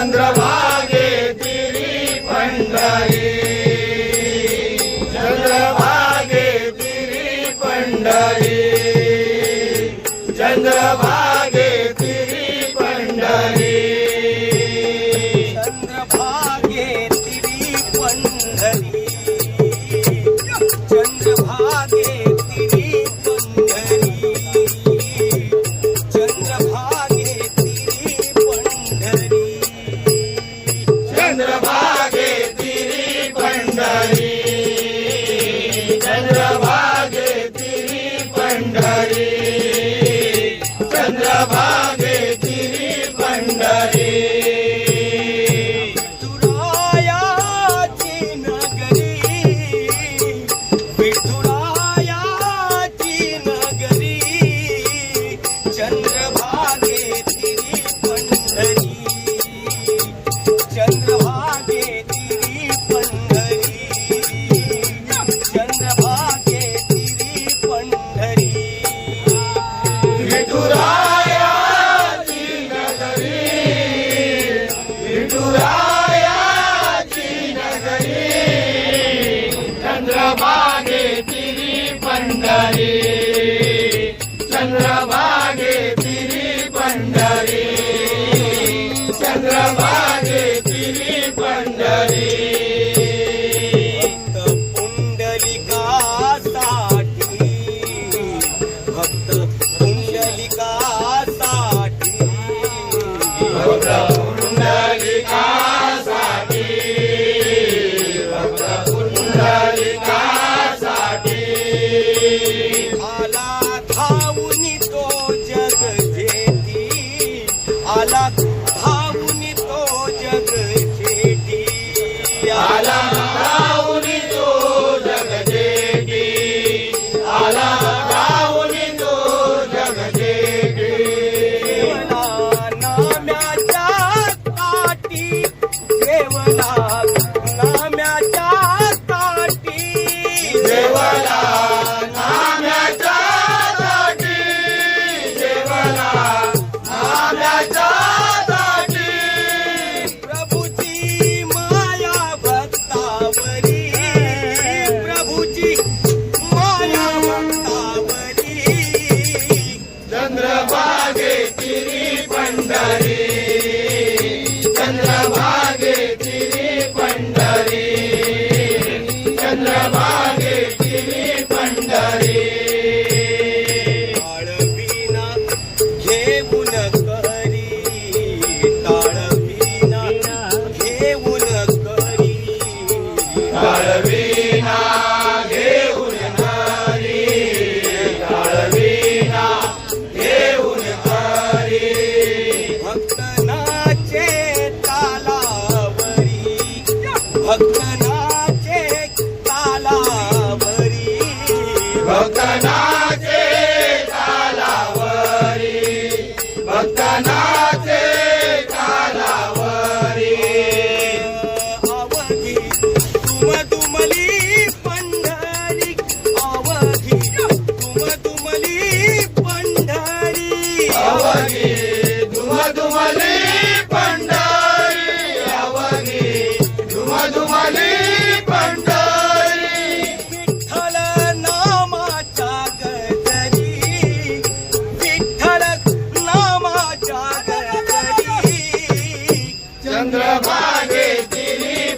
ಚಂದ್ರವ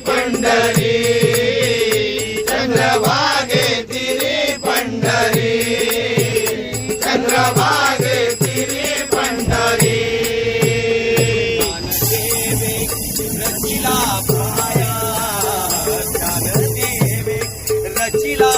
पंढरी चंद्रभागे तिरी पंढरी. விழா